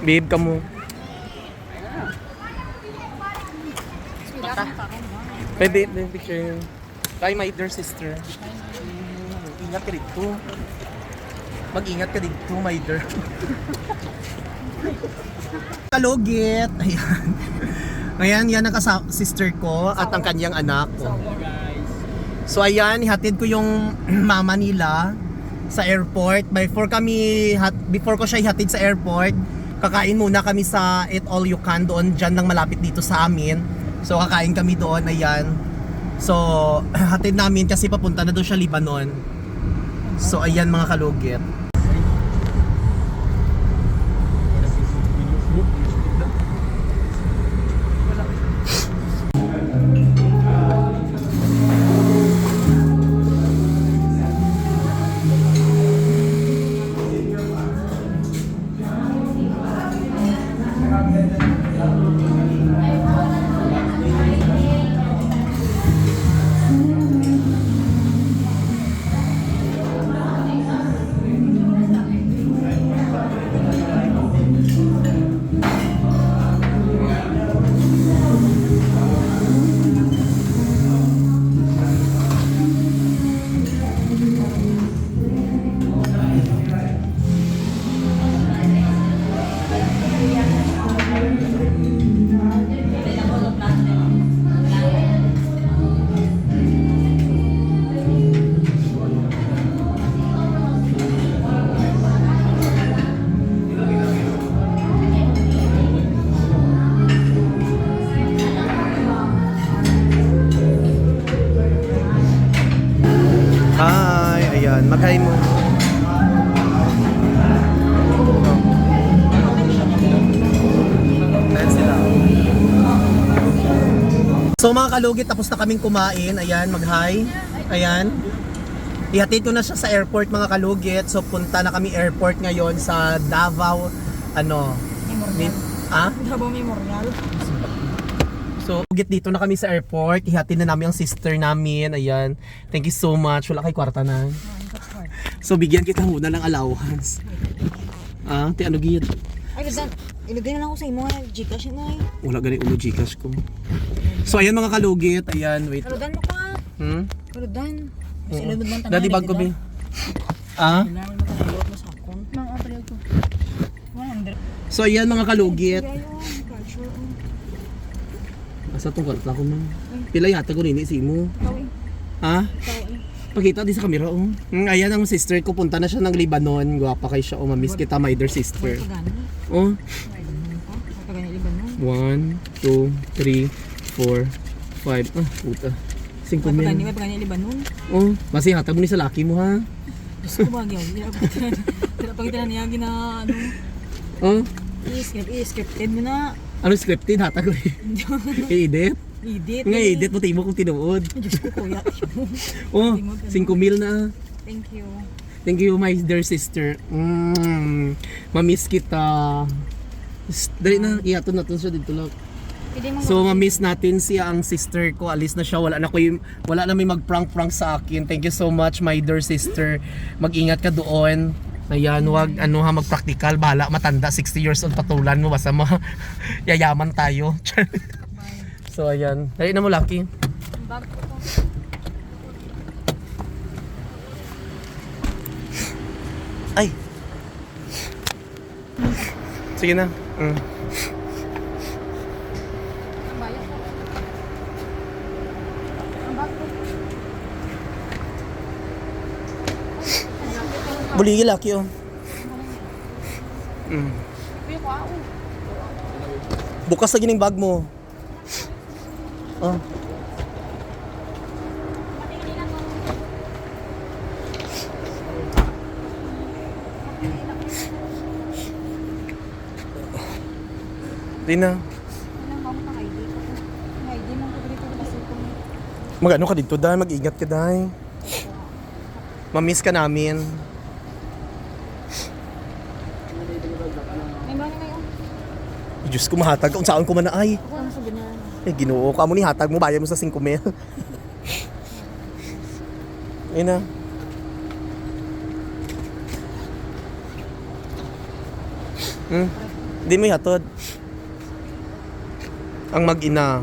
Babe ka mo. Pwede, pwede picture yun. Kay my dear sister. Ingat ka dito. Mag-ingat ka dito, my dear. Kalugit! Ayan. Ayan, yan ang kasa- sister ko at ang kanyang anak. So ayan, ihatid ko yung mama nila sa airport. Before kami, hat, before ko siya ihatid sa airport, kakain muna kami sa Eat All You Can doon, dyan lang malapit dito sa amin. So kakain kami doon, ayan. So, hatid namin kasi papunta na doon siya Lebanon. So ayan mga kalugit. So mga kalugit, tapos na kaming kumain. Ayan, mag-hi. Ayan. Ihatid ko na siya sa airport mga kalugit. So punta na kami airport ngayon sa Davao. Ano? Memorial. Ah? Davao Memorial. So, ugit dito na kami sa airport. Ihatid na namin ang sister namin. Ayan. Thank you so much. Wala kay kwarta na. So, bigyan kita muna ng allowance. Ah, ti ano gid? Ay, ilagay na lang ako sa imo nga Gcash mo ay. Wala gani ulo Gcash ko. So, ayan mga kalugit. Ayan, wait. Rodan mo ka. Hmm? Rodan. Kasi ilunod man Daddy bag ko, be. Ah? Mang April ko. 100. So, ayan mga kalugit. Oh. Asa tong kwarta ko, man? Pila yata ko rin si mo. Eh. Ha? Eh. Pakita di sa camera, oh. Mm, ayan ang sister ko. Punta na siya ng Lebanon. Gwapa kay siya. Oh, mamiss kita, my dear sister. Oh. Pagani. 1, 2, 3, 4, 5. Ah, puta. 5 Pagani mil. ka pagani liban no. Oh, basi hatag mo ni sa laki mo ha. Gusto ko ba gyud. Dila pa kita. Dila pa kita niya gina ano. Oh, I-script, i-scripted mo na. ano scripted hatag ko. I-edit. Edit. Nga edit mo timo kung tinuod. Diyos ko kuya. Oh, 5 mil na. Thank you. Thank you my dear sister. Mm, mamiss kita. Dali na, ihaton natin siya dito lang. So, mamiss natin siya ang sister ko. Alis na siya. Wala na, ko yung, wala na may mag-prank-prank sa akin. Thank you so much, my dear sister. Mag-ingat ka doon. Ayan, wag ano ha, mag-practical. Bahala, matanda, 60 years old, patulan mo. Basta ma, yayaman tayo. so, ayan. Dali na mo, Lucky. Ay! Sige na. Mm. Buligi, Lucky, oh. Mm. Bukas na gining bag mo. Oh. Di na. Anong bang pa ID ko? Ang ID mo ko dito kasi kung Mag-ano ka dito, Day? Mag-ingat ka, Day. Mamiss ka namin. na yun. Diyos ko, mahatag. Kung saan ko man na ay. Na. Eh, ginoo ka mo ni hatag mo. Bayan mo sa 5 mil. Ayun na. Hmm? Hindi mo ihatod. Ang mag-ina.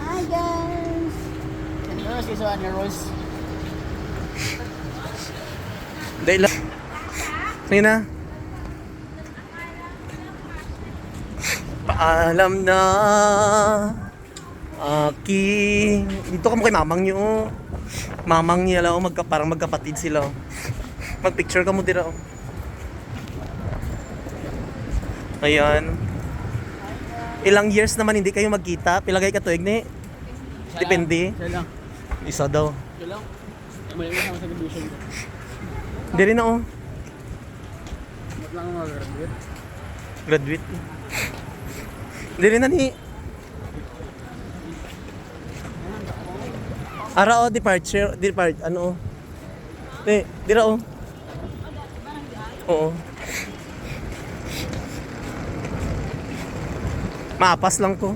Hi guys! Ano si Suan Rose? Dahil lang. Sige na. Paalam na. Aki. Dito ka mo kay mamang niyo. Mamang niya lang. oh, Magka, parang magkapatid sila. oh. Mag-picture ka mo dira. oh. Ayan. Ilang years naman hindi kayo magkita? Pilagay ka tuig ni? Depende. Siya lang. Isa daw. Siya lang. Mali mo sa division ko. Hindi rin ako. Ba't lang ako mag-graduate? Graduate. Hindi rin na ni. Ara o, departure, depart, ano o. Di, dira o. Oo. Maapas lang ko.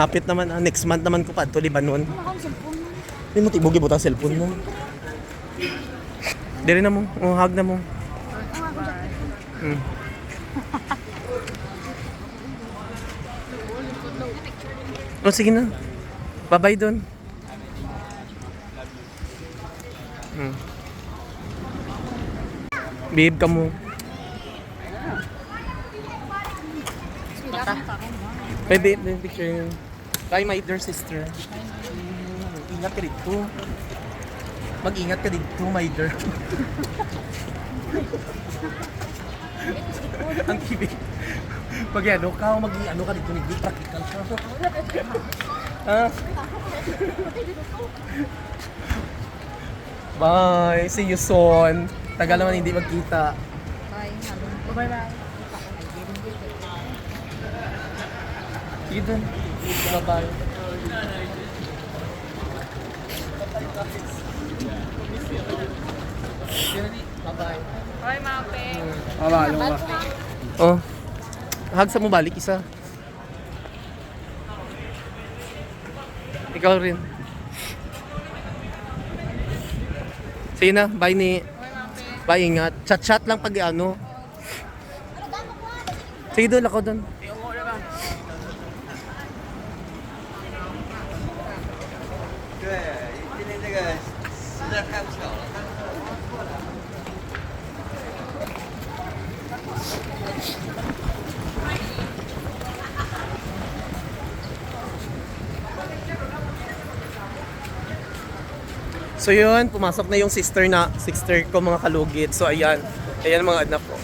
Hapit naman, ah. next month naman ko pa cellphone mo. Hindi mo tibugi butang cellphone mo. Diri na mo, oh, hug na mo. Mm. Oh, sige na. Bye-bye doon. Hmm. Babe ka mo. May babe, may picture. Bye, my dear sister. Ingat ka dito. Mag-ingat ka dito, my dear. Ang tibig. Pag ano ka, mag ano ka dito, hindi practical ka. ha? Bye. See you soon. Tagal naman hindi magkita. Bye. Bye bye. Sige dun. Bye-bye. Bye-bye. Mama, ano ba? Oh. Hag sa mo balik isa. Ikaw rin. Sige na, bye ni. Bye, ingat. Chat-chat lang pag ano. Sige doon, ako doon. So yun, pumasok na yung sister na, sister ko mga kalugit. So ayan, ayan mga anak ko.